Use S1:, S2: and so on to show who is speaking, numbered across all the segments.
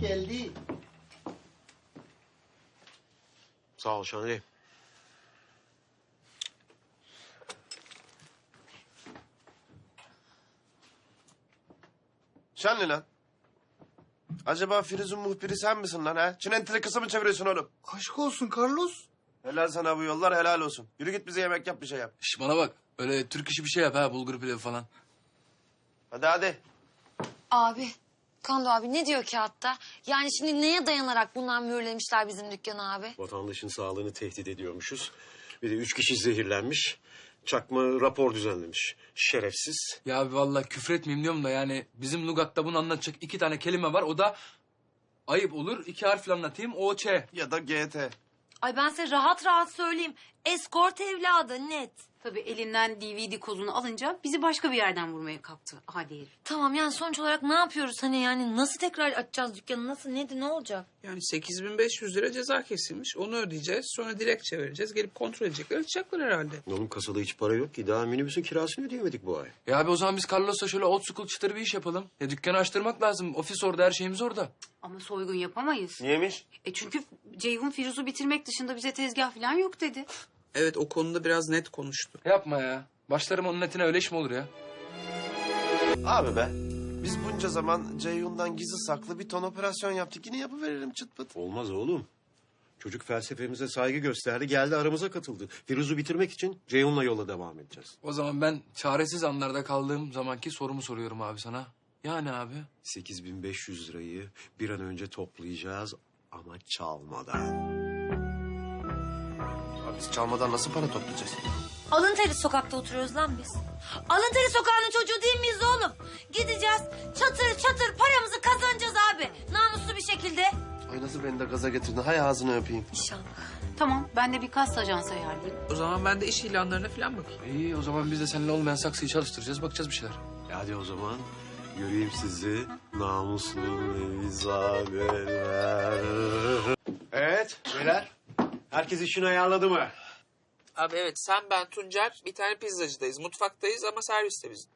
S1: geldi.
S2: Sağ ol Şanlı.
S3: Şanlı lan. Acaba Firuz'un muhbiri sen misin lan ha? Çinentili kısa mı çeviriyorsun oğlum?
S1: Aşk olsun Carlos.
S3: Helal sana bu yollar helal olsun. Yürü git bize yemek yap bir şey yap.
S4: Şş bana bak. Öyle Türk işi bir şey yap ha. Bulgur pilavı falan.
S3: Hadi hadi.
S5: Abi, Kando abi ne diyor kağıtta? Yani şimdi neye dayanarak bunlar mühürlemişler bizim dükkanı abi?
S2: Vatandaşın sağlığını tehdit ediyormuşuz. Bir de üç kişi zehirlenmiş. Çakma rapor düzenlemiş. Şerefsiz.
S4: Ya abi vallahi küfür etmeyeyim diyorum da yani bizim Lugat'ta bunu anlatacak iki tane kelime var. O da ayıp olur. İki harfle anlatayım. O Ç.
S3: Ya da GT.
S5: Ay ben size rahat rahat söyleyeyim. Eskort evladı net.
S6: Tabii elinden DVD kozunu alınca bizi başka bir yerden vurmaya kalktı hadi herif.
S5: Tamam yani sonuç olarak ne yapıyoruz? Hani yani nasıl tekrar açacağız dükkanı? Nasıl nedir ne olacak?
S7: Yani 8500 lira ceza kesilmiş. Onu ödeyeceğiz. Sonra dilekçe vereceğiz. Gelip kontrol edecekler. Açacaklar herhalde.
S2: Oğlum kasada hiç para yok ki. Daha minibüsün kirasını ödeyemedik bu ay.
S4: Ya abi o zaman biz Carlos'la şöyle old school çıtır bir iş yapalım. Ya dükkanı açtırmak lazım. Ofis orada, her şeyimiz orada.
S6: Ama soygun yapamayız.
S3: Niyemiş?
S6: E çünkü Ceyhun Firuz'u bitirmek dışında bize tezgah falan yok dedi.
S7: Evet o konuda biraz net konuştu.
S4: Yapma ya. Başlarım onun netine öyle iş mi olur ya?
S3: Abi be. Biz bunca zaman Ceyhun'dan gizli saklı bir ton operasyon yaptık. Yine yapıverelim çıt pıt.
S2: Olmaz oğlum. Çocuk felsefemize saygı gösterdi. Geldi aramıza katıldı. Firuz'u bitirmek için Ceyhun'la yola devam edeceğiz.
S4: O zaman ben çaresiz anlarda kaldığım zamanki sorumu soruyorum abi sana. Yani abi.
S2: 8500 lirayı bir an önce toplayacağız ama çalmadan.
S3: Biz çalmadan nasıl para toplayacağız?
S5: Alın teri sokakta oturuyoruz lan biz. Alın teri sokağının çocuğu değil miyiz oğlum? Gideceğiz çatır çatır paramızı kazanacağız abi. Namuslu bir şekilde.
S3: Ay nasıl beni de gaza getirdin. Hay ağzını öpeyim.
S5: İnşallah.
S6: Tamam ben de bir kas ajansı ayarlayayım.
S7: O zaman ben de iş ilanlarına falan bakayım.
S4: İyi o zaman biz de seninle olmayan saksıyı çalıştıracağız. Bakacağız bir şeyler.
S2: E Hadi o zaman göreyim sizi namuslu nevizadeler. Evet beyler. Herkes işini ayarladı mı?
S7: Abi evet sen ben Tuncer bir tane pizzacıdayız. Mutfaktayız ama serviste biz.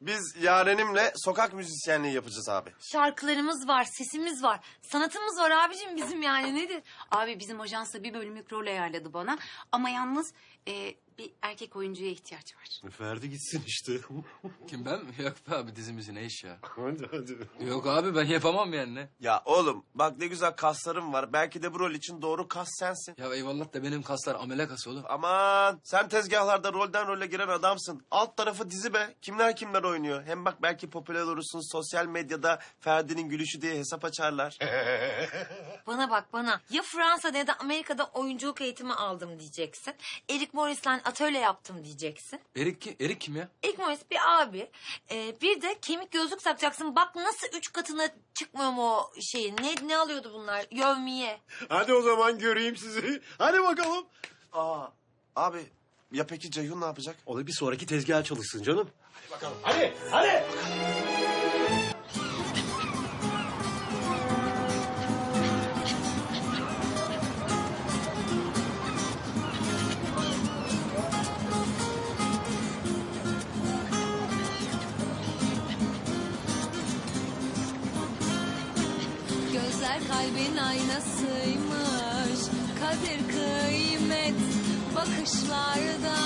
S3: Biz Yaren'imle sokak müzisyenliği yapacağız abi.
S5: Şarkılarımız var, sesimiz var. Sanatımız var abicim bizim yani nedir?
S6: Abi bizim ajansa bir bölümlük rol ayarladı bana. Ama yalnız e, bir erkek oyuncuya ihtiyaç var.
S2: Ferdi gitsin işte.
S4: Kim ben mi? Yok be abi dizimizi ne iş ya?
S2: hadi hadi.
S4: Yok abi ben yapamam yani ne?
S3: Ya oğlum bak ne güzel kaslarım var. Belki de bu rol için doğru kas sensin.
S4: Ya eyvallah da benim kaslar amele kası oğlum.
S3: Aman sen tezgahlarda rolden role giren adamsın. Alt tarafı dizi be. Kimler kimler oynuyor. Hem bak belki popüler olursun. Sosyal medyada Ferdi'nin gülüşü diye hesap açarlar.
S5: Bana bak bana. Ya Fransa'da ya da Amerika'da oyunculuk eğitimi aldım diyeceksin. Eric Morris'le atölye yaptım diyeceksin.
S4: Erik, ki- Erik kim ya?
S5: Eric Morris bir abi. Ee, bir de kemik gözlük takacaksın. Bak nasıl üç katına çıkmıyor mu o şeyin? Ne, ne alıyordu bunlar? Yövmiye.
S2: Hadi o zaman göreyim sizi. Hadi bakalım.
S3: Aa abi ya peki Ceyhun ne yapacak?
S2: O da bir sonraki tezgah çalışsın canım.
S8: Gözler kalbin aynasıymış Kadir kıymet bakışlarda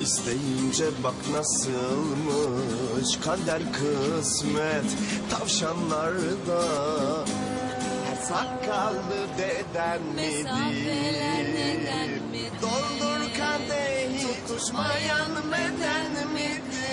S3: İsteyince bak nasılmış kader kısmet tavşanlarda Her sakallı deden
S8: Mesafeler neden
S3: midir? Doldur kadehi tutuşmayan beden midir?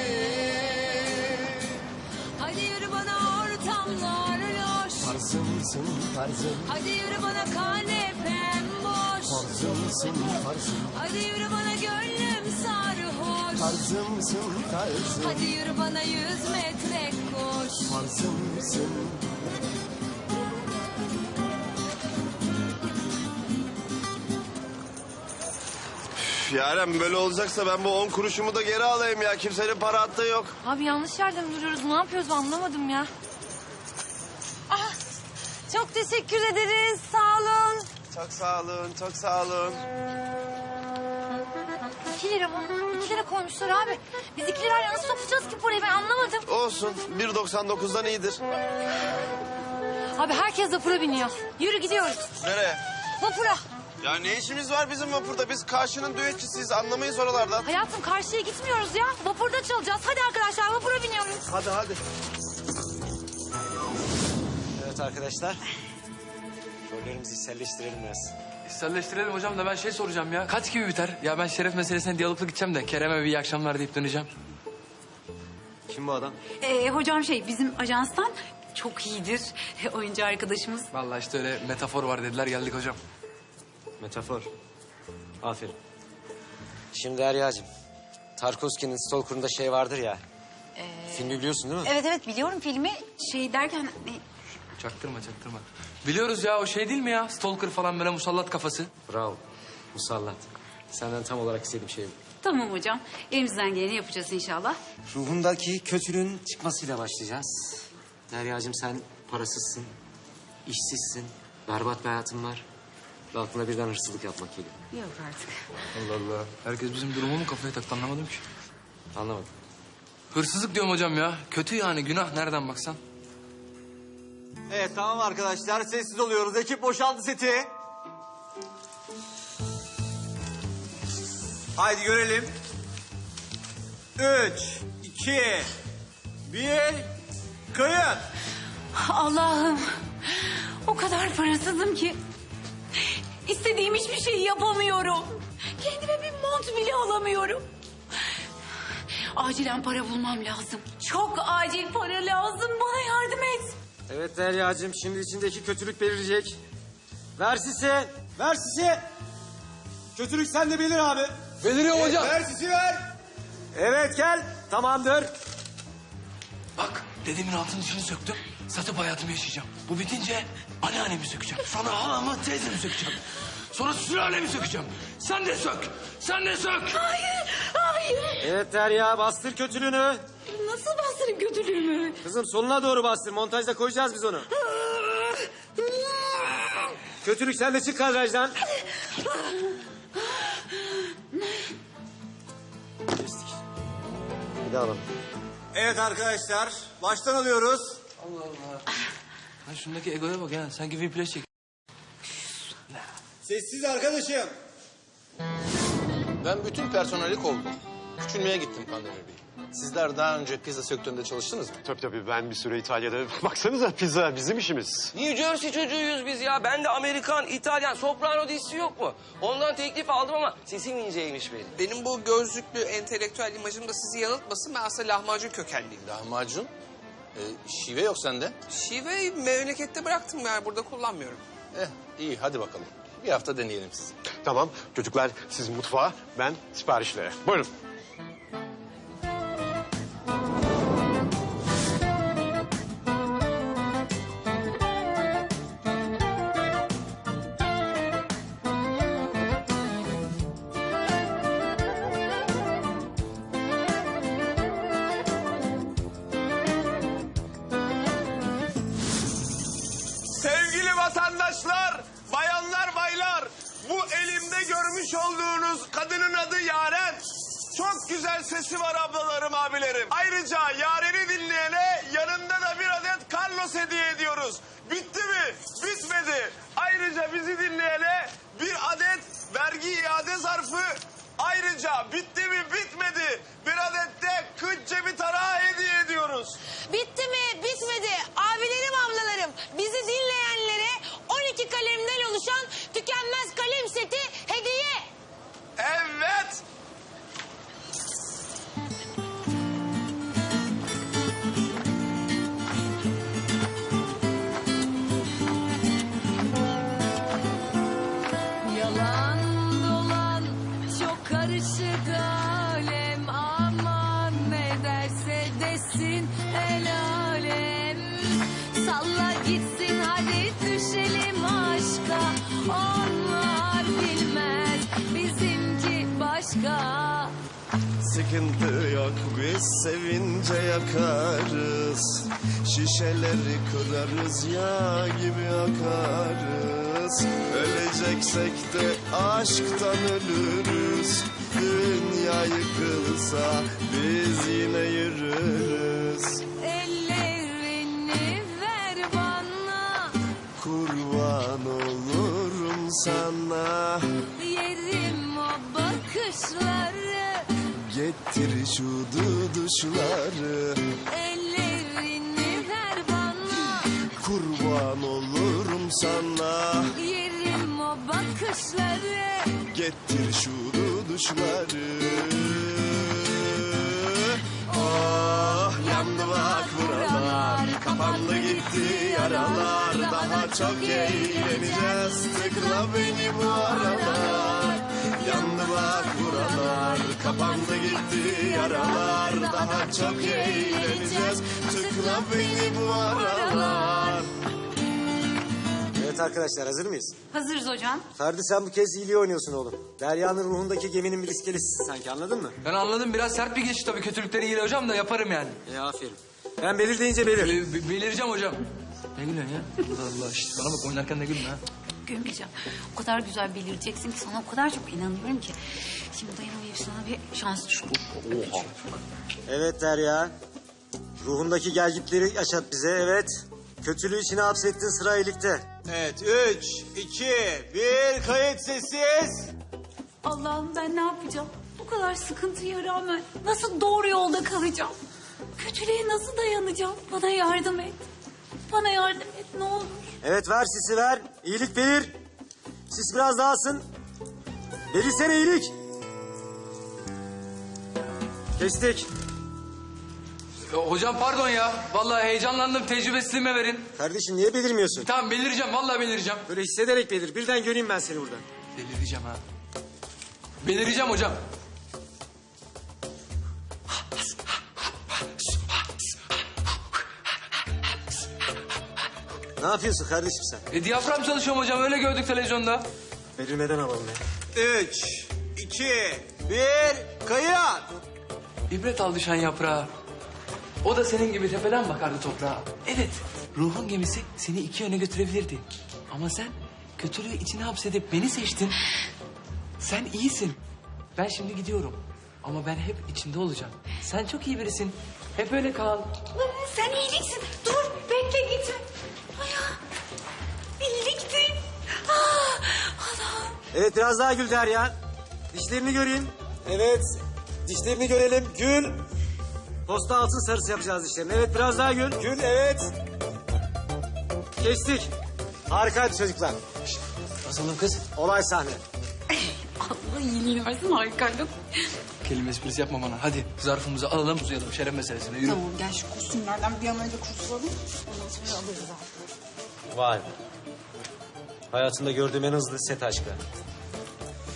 S8: Loş
S3: Tarzımsın tarzım,
S8: Hadi yürü bana kanepem boş
S3: tarzımsın tarzım,
S8: Hadi yürü bana gönlüm sarhoş
S3: tarzımsın tarzım,
S8: Hadi yürü bana yüz metre koş
S3: tarzımsın. Üf, Yaren böyle olacaksa ben bu on kuruşumu da geri alayım ya. Kimsenin para attığı yok.
S5: Abi yanlış yerde mi duruyoruz? Ne yapıyoruz anlamadım ya. Çok teşekkür ederiz. Sağ olun.
S3: Çok sağ olun, çok sağ olun.
S5: İki lira mı? İki lira koymuşlar abi. Biz iki lirayla nasıl sokacağız ki burayı ben anlamadım.
S3: Olsun, 1.99'dan iyidir.
S5: Abi herkes vapura biniyor. Yürü gidiyoruz.
S3: Nereye?
S5: Vapura.
S3: Ya ne işimiz var bizim vapurda? Biz karşının düetçisiyiz. Anlamayız oralardan.
S5: Hayatım karşıya gitmiyoruz ya. Vapurda çalacağız. Hadi arkadaşlar vapura biniyoruz.
S3: Hadi hadi.
S2: Evet arkadaşlar. Rollerimizi içselleştirelim biraz.
S4: İsterleştirelim hocam da ben şey soracağım ya. Kaç gibi biter? Ya ben şeref meselesine diyaloglu gideceğim de Kerem'e bir iyi akşamlar deyip döneceğim.
S2: Kim bu adam?
S6: Ee, hocam şey bizim ajanstan çok iyidir oyuncu arkadaşımız.
S4: Vallahi işte öyle metafor var dediler geldik hocam.
S1: Metafor. Aferin. Şimdi Derya'cığım. Tarkovski'nin Stalker'ında şey vardır ya. Filmi biliyorsun değil mi?
S6: Evet evet biliyorum filmi. Şey derken e,
S4: Çaktırma çaktırma. Biliyoruz ya o şey değil mi ya? Stalker falan böyle musallat kafası.
S1: Bravo. Musallat. Senden tam olarak istediğim şey bu.
S6: tamam hocam. Elimizden geleni yapacağız inşallah.
S1: Ruhundaki kötülüğün çıkmasıyla başlayacağız. Derya'cığım sen parasızsın, işsizsin, berbat bir hayatın var. Ve aklına birden hırsızlık yapmak geliyor.
S6: Yok artık.
S4: Allah Allah. Herkes bizim durumu mu kafaya taktı anlamadım ki.
S1: Anlamadım.
S4: Hırsızlık diyorum hocam ya. Kötü yani günah nereden baksan.
S9: Evet tamam arkadaşlar sessiz oluyoruz. Ekip boşaltı seti. Haydi görelim. Üç, iki, bir, kayıt.
S6: Allah'ım o kadar parasızım ki istediğim hiçbir şeyi yapamıyorum. Kendime bir mont bile alamıyorum. Acilen para bulmam lazım. Çok acil para lazım. Bana yardım et.
S1: Evet Derya'cığım şimdi içindeki kötülük belirecek. Ver sisi.
S9: Ver sisi. Kötülük sende belir abi.
S4: Beliriyor hocam.
S9: Ver sisi ver. Evet gel. Tamamdır.
S4: Bak dedemin altın dişini söktüm. Satıp hayatımı yaşayacağım. Bu bitince anneannemi sökeceğim. Sonra halamı teyzemi sökeceğim. Sonra sülalemi sökeceğim. Sen de sök. Sen de sök.
S6: Hayır, hayır.
S1: Evet Derya bastır kötülüğünü.
S6: Nasıl bastırayım kötülüğümü?
S1: Kızım sonuna doğru bastır. Montajda koyacağız biz onu. Kötülük sen de çık kadrajdan. Kestik. Bir daha alalım.
S9: Evet arkadaşlar baştan alıyoruz.
S4: Ha şundaki egoya bak ya. Sanki Whiplash çek.
S9: Sessiz arkadaşım.
S10: Ben bütün personeli kovdum. Küçülmeye gittim Kandemir Bey. Sizler daha önce pizza sektöründe çalıştınız mı?
S2: Tabii tabii ben bir süre İtalya'da... Baksanıza pizza bizim işimiz.
S11: New Jersey çocuğuyuz biz ya. Ben de Amerikan, İtalyan, soprano dizisi yok mu? Ondan teklif aldım ama sesim inceymiş benim.
S7: Benim bu gözlüklü entelektüel imajım da sizi yanıltmasın. Ben aslında lahmacun kökenliyim.
S10: Lahmacun. Ee, şive yok sende.
S7: Şiveyi memlekette bıraktım yani burada kullanmıyorum.
S10: Eh iyi hadi bakalım. Bir hafta deneyelim sizi.
S2: Tamam çocuklar siz mutfağa ben siparişlere. Buyurun.
S3: Güzel sesi var ablalarım, abilerim. Ayrıca Yaren'i dinleyene yanında da bir adet Carlos hediye ediyoruz. Bitti mi? Bitmedi. Ayrıca bizi dinleyene bir adet vergi iade zarfı Ayrıca bitti mi bitmedi. Bir adet de kıç cebi tarağı hediye ediyoruz.
S8: Bitti mi? Bitmedi. Abilerim, ablalarım. Bizi dinleyenlere 12 kalemden oluşan tükenmez kalem seti hediye.
S3: Evet. sıkıntı yok biz sevince yakarız. Şişeleri kırarız ya gibi akarız. Öleceksek de aşktan ölürüz. Dünya yıkılsa biz yine yürürüz.
S8: Ellerini ver bana. Kurban olurum sana.
S12: Yerim o bakışları şu duduşları
S8: Ellerini ver bana.
S12: Kurban olurum sana.
S8: Yerim o bakışları.
S12: Getir şu duduşları Oh yandı bak buralar. Kapandı gitti yaralar. Daha çok eğleneceğiz. Tıkla beni bu aralar Yandı bak buralar Kapandı gitti yaralar Daha çok eğleneceğiz Tıkla beni bu aralar
S13: Evet arkadaşlar hazır mıyız?
S6: Hazırız hocam.
S13: Ferdi sen bu kez iyiliği oynuyorsun oğlum. Derya'nın ruhundaki geminin bir iskelesisin sanki anladın mı?
S4: Ben anladım biraz sert bir geçiş tabii kötülükleri iyi hocam da yaparım yani.
S13: E aferin. Ben belir deyince belir.
S4: Be- be- belireceğim hocam. Ne gülüyorsun ya? Allah Allah işte bana bak oynarken ne gülme ha.
S6: Gülmeyeceğim. O kadar güzel belireceksin ki sana o kadar çok inanıyorum ki. Şimdi dayanamayıp sana bir şans düştü.
S13: Evet Derya. Ruhundaki gelgitleri yaşat bize evet. Kötülüğü içine hapsettin sıra iyilikte.
S9: Evet, üç, iki, bir, kayıt sessiz.
S6: Allah'ım ben ne yapacağım? Bu kadar sıkıntıya rağmen nasıl doğru yolda kalacağım? Kötülüğe nasıl dayanacağım? Bana yardım et. Bana yardım et ne olur.
S13: Evet ver sisi ver. İyilik belir. Sis biraz dağılsın. Belirsene iyilik. Kestik.
S4: E, Hocam pardon ya. Vallahi heyecanlandım tecrübesizliğime verin.
S13: Kardeşim niye belirmiyorsun?
S4: Tamam belireceğim vallahi belireceğim.
S13: Böyle hissederek belir. Birden göreyim ben seni burada.
S4: Belireceğim ha. Belireceğim hocam.
S13: Ne yapıyorsun kardeşim sen?
S4: E, diyafram çalışıyorum hocam öyle gördük televizyonda.
S13: Belirmeden alalım ya.
S9: Üç, iki, bir, kayıt.
S4: İbret al düşen yaprağa. O da senin gibi tepeden bakardı toprağa. Evet, ruhun gemisi seni iki yöne götürebilirdi. Ama sen kötülüğü içine hapsedip beni seçtin. Sen iyisin. Ben şimdi gidiyorum. Ama ben hep içinde olacağım. Sen çok iyi birisin. Hep öyle kal.
S6: Sen iyiliksin. Dur bekle gitme. İyilikti. Ah, Allah'ım.
S13: Evet biraz daha gül Derya. Dişlerini göreyim. Evet. Dişlerini görelim. Gül. Posta altın sarısı yapacağız dişlerini. Evet biraz daha gül. Gül evet. Kestik. Harikaydı çocuklar.
S4: Nasılım kız?
S13: Olay sahne.
S6: Allah iyiliğini versin harikaydın.
S4: Kelime esprisi yapma bana. Hadi zarfımızı alalım uzayalım şeref meselesine yürü.
S14: Tamam gel şu kostümlerden bir an önce kurtulalım. Ondan sonra alırız artık.
S13: Vay be. Hayatımda gördüğüm en hızlı set aşkı.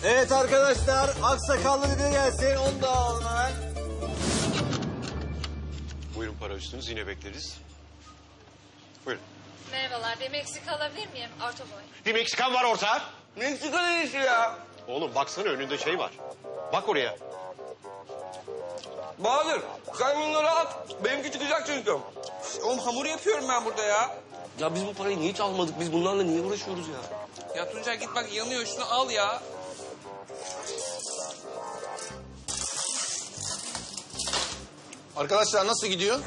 S9: Evet arkadaşlar, aksakallı bir de gelsin. Onu da alalım hemen.
S2: Buyurun para üstünüz yine bekleriz. Buyurun.
S15: Merhabalar, bir Meksika alabilir miyim? Orta boy.
S2: Bir Meksikan var orta.
S11: Meksika neresi ya?
S2: Oğlum baksana önünde şey var. Bak oraya.
S11: Bahadır sen bunları at. Benimki çıkacak çünkü.
S7: Oğlum hamur yapıyorum ben burada ya.
S11: Ya biz bu parayı niye çalmadık? Biz bunlarla niye uğraşıyoruz ya?
S7: Ya Tuncay git bak yanıyor şunu al ya.
S10: Arkadaşlar nasıl gidiyor?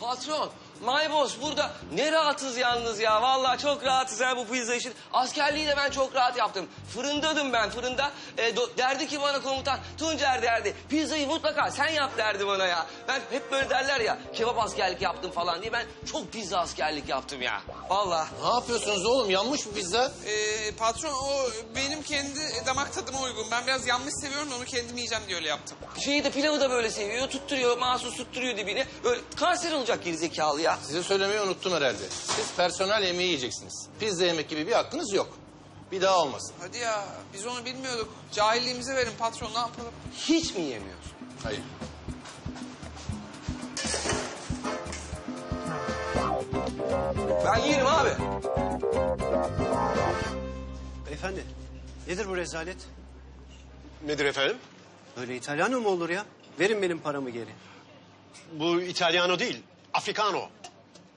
S11: Patron, my boss burada. Ne rahatız yalnız ya. Vallahi çok rahatız ha bu pizza işin. Askerliği de ben çok rahat yaptım. Fırındadım ben fırında. E, do- derdi ki bana komutan, Tuncer derdi. Pizzayı mutlaka sen yap derdi bana ya. Ben hep böyle derler ya. Kebap askerlik yaptım falan diye. Ben çok pizza askerlik yaptım ya. Vallahi.
S10: Ne yapıyorsunuz oğlum? Yanmış mı pizza?
S7: Ee, patron o benim kendi damak tadıma uygun. Ben biraz yanmış seviyorum onu kendim yiyeceğim diye öyle yaptım.
S11: Şeyi de pilavı da böyle seviyor. Tutturuyor, mahsus tutturuyor dibine. Öyle kanser olacak gerizekalı ya.
S10: Size söylemeyi unuttum herhalde. Siz personel yemeği yiyeceksiniz. Pizza yemek gibi bir hakkınız yok. Bir daha olmasın.
S7: Hadi ya biz onu bilmiyorduk. Cahilliğimize verin patron ne yapalım?
S11: Hiç mi yemiyorsun?
S10: Hayır.
S11: Ben yerim abi.
S9: Beyefendi, nedir bu rezalet?
S2: Nedir efendim?
S9: Böyle İtalyano mu olur ya? Verin benim paramı geri.
S2: Bu İtalyano değil, Afrikano.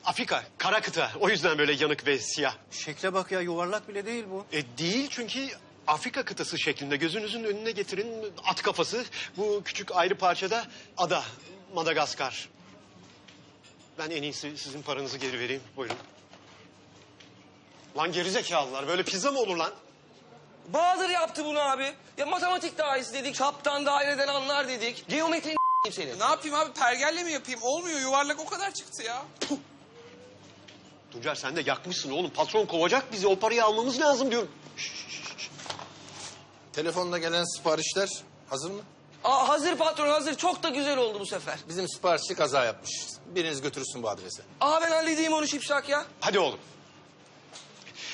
S2: Afrika, kara kıta. O yüzden böyle yanık ve siyah.
S9: Şekle bak ya, yuvarlak bile değil bu.
S2: E değil çünkü Afrika kıtası şeklinde gözünüzün önüne getirin at kafası. Bu küçük ayrı parçada ada, Madagaskar. Ben en iyisi sizin paranızı geri vereyim. Buyurun. Lan gerizekalılar böyle pizza mı olur lan?
S11: Bahadır yaptı bunu abi. Ya matematik dahisi dedik, çaptan daireden anlar dedik. Geometri senin.
S7: Ne yapayım abi pergelle mi yapayım? Olmuyor yuvarlak o kadar çıktı ya.
S2: Tuncer sen de yakmışsın oğlum. Patron kovacak bizi. O parayı almamız lazım diyorum.
S10: Telefonda gelen siparişler hazır mı?
S11: Aa, hazır patron hazır. Çok da güzel oldu bu sefer.
S10: Bizim siparişçi kaza yapmış. Biriniz götürürsün bu adrese.
S11: Aa ben halledeyim onu şipşak ya.
S2: Hadi oğlum.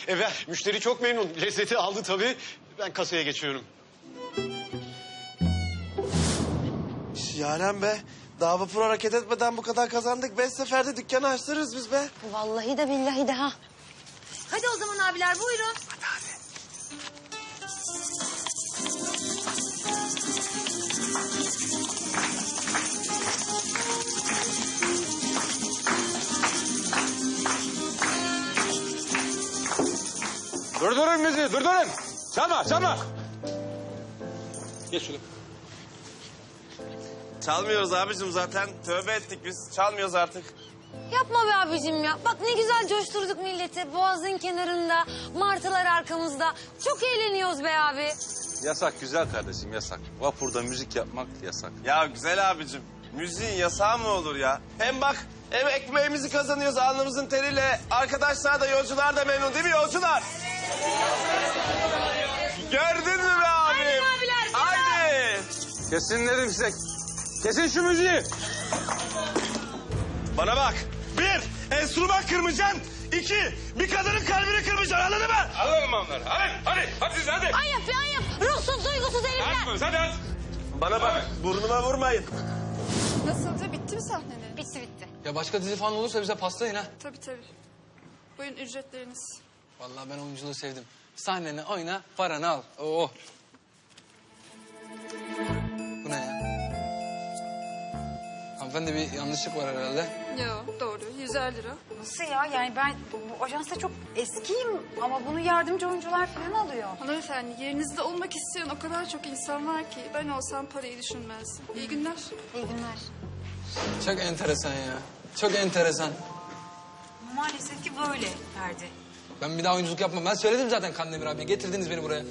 S2: Evet, müşteri çok memnun. Lezzeti aldı tabii. Ben kasaya geçiyorum.
S3: Yaren be. Daha vapur hareket etmeden bu kadar kazandık. Beş seferde dükkanı açtırırız biz be.
S8: Vallahi de billahi de ha.
S5: Hadi o zaman abiler buyurun.
S13: Durdurun müziği durdurun. Çalma çalma. Geç şöyle.
S3: Çalmıyoruz abicim zaten. Tövbe ettik biz. Çalmıyoruz artık.
S8: Yapma be abicim ya. Bak ne güzel coşturduk milleti. Boğazın kenarında, martılar arkamızda. Çok eğleniyoruz be abi.
S16: Yasak güzel kardeşim yasak. Vapurda müzik yapmak yasak.
S3: Ya güzel abicim. Müziğin yasağı mı olur ya? Hem bak hem ekmeğimizi kazanıyoruz alnımızın teriyle. Arkadaşlar da yolcular da memnun değil mi yolcular? Gördün mü be abim?
S8: Aynen abiler.
S3: Haydi.
S13: Kesin dedim size. Kesin şu müziği.
S3: Bana bak. Bir, enstrüman kırmayacaksın. İki, bir kadının kalbini kırmayacaksın anladın mı?
S13: Alalım onları. Hadi hadi hadi siz hadi.
S8: Ayıp be ayıp. Ruhsuz duygusuz herifler.
S13: Hadi hadi.
S3: Bana bak burnuma vurmayın.
S15: Nasıldı? Bitti mi sahneleri?
S8: Bitti bitti.
S4: Ya başka dizi falan olursa bize pastayın ha.
S15: Tabii tabii. Buyurun ücretleriniz.
S4: Vallahi ben oyunculuğu sevdim. Sahneni oyna, paranı al. Oo. Bu ne ya? Hanımefendi bir yanlışlık var herhalde.
S15: Yo doğru. 150 lira.
S14: Nasıl ya? Yani ben bu ajansta çok eskiyim ama bunu yardımcı oyuncular falan alıyor.
S15: Hanımefendi yerinizde olmak isteyen o kadar çok insan var ki ben olsam parayı düşünmezdim. İyi günler.
S8: İyi günler.
S4: Çok enteresan ya. Çok enteresan.
S6: Maalesef ki böyle Ferdi.
S4: Ben bir daha oyunculuk yapmam. Ben söyledim zaten Kandemir abiye. Getirdiniz beni buraya.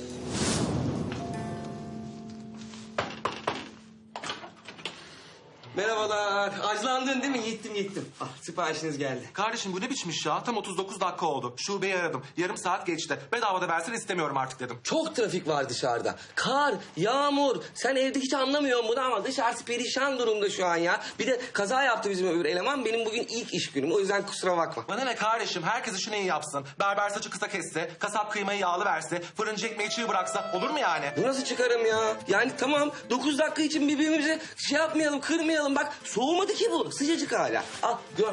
S11: Merhabalar. Acılandın değil mi? Gittim gittim. Ah siparişiniz geldi.
S17: Kardeşim bu ne biçmiş ya? Tam 39 dakika oldu. Şubeyi aradım. Yarım saat geçti. Bedava da versen istemiyorum artık dedim.
S11: Çok trafik var dışarıda. Kar, yağmur. Sen evde hiç anlamıyorsun bunu ama dışarısı perişan durumda şu an ya. Bir de kaza yaptı bizim öbür eleman. Benim bugün ilk iş günüm. O yüzden kusura bakma.
S17: Bana ne kardeşim? Herkes işini iyi yapsın. Berber saçı kısa kesse, kasap kıymayı yağlı verse, fırıncı ekmeği çiğ bıraksa olur mu yani?
S11: Bu nasıl çıkarım ya? Yani tamam 9 dakika için birbirimize şey yapmayalım, kırmayalım. Bak soğumadı ki bu. Sıcacık hala. Al gör.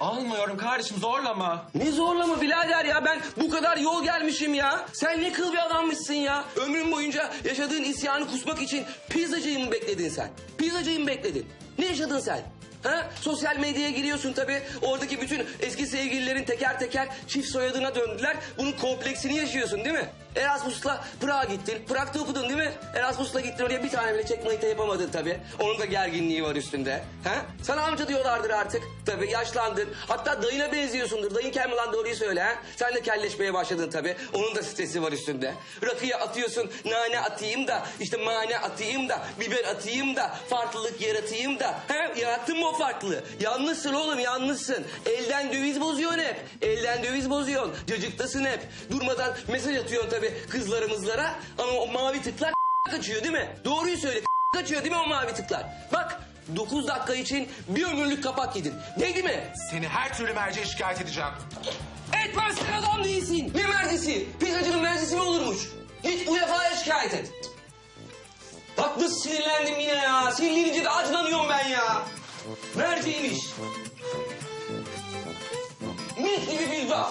S17: Almıyorum kardeşim zorlama.
S11: Ne zorlama birader ya ben bu kadar yol gelmişim ya. Sen ne kıl bir adammışsın ya. Ömrün boyunca yaşadığın isyanı kusmak için pizzacıyı mı bekledin sen? Pizzacıyı mı bekledin? Ne yaşadın sen? Ha? Sosyal medyaya giriyorsun tabii. Oradaki bütün eski sevgililerin teker teker çift soyadına döndüler. Bunun kompleksini yaşıyorsun değil mi? Erasmus'la Prag'a gittin. Prag'da okudun değil mi? Erasmus'la gittin oraya bir tane bile çek manita yapamadın tabii. Onun da gerginliği var üstünde. Ha? Sana amca diyorlardır artık. Tabii yaşlandın. Hatta dayına benziyorsundur. Dayın kel doğruyu söyle ha? Sen de kelleşmeye başladın tabii. Onun da stresi var üstünde. Rakıya atıyorsun. Nane atayım da, işte mane atayım da, biber atayım da, farklılık yaratayım da. Ha? Yarattın mı o farklılığı? Yalnızsın oğlum yalnızsın. Elden döviz bozuyorsun hep. Elden döviz bozuyorsun. Cacıktasın hep. Durmadan mesaj atıyorsun tabii kızlarımızlara. Ama o mavi tıklar kaçıyor değil mi? Doğruyu söyle kaçıyor değil mi o mavi tıklar? Bak 9 dakika için bir ömürlük kapak yedin. Neydi mi?
S17: Seni her türlü merceğe şikayet edeceğim.
S11: Etmezsin adam değilsin. Ne merdisi? Pizzacının merdisi mi olurmuş? Git UEFA'ya şikayet et. Bak nasıl sinirlendim yine ya. Sinirlenince de acılanıyorum ben ya. Merceğiymiş. Mis gibi pizza.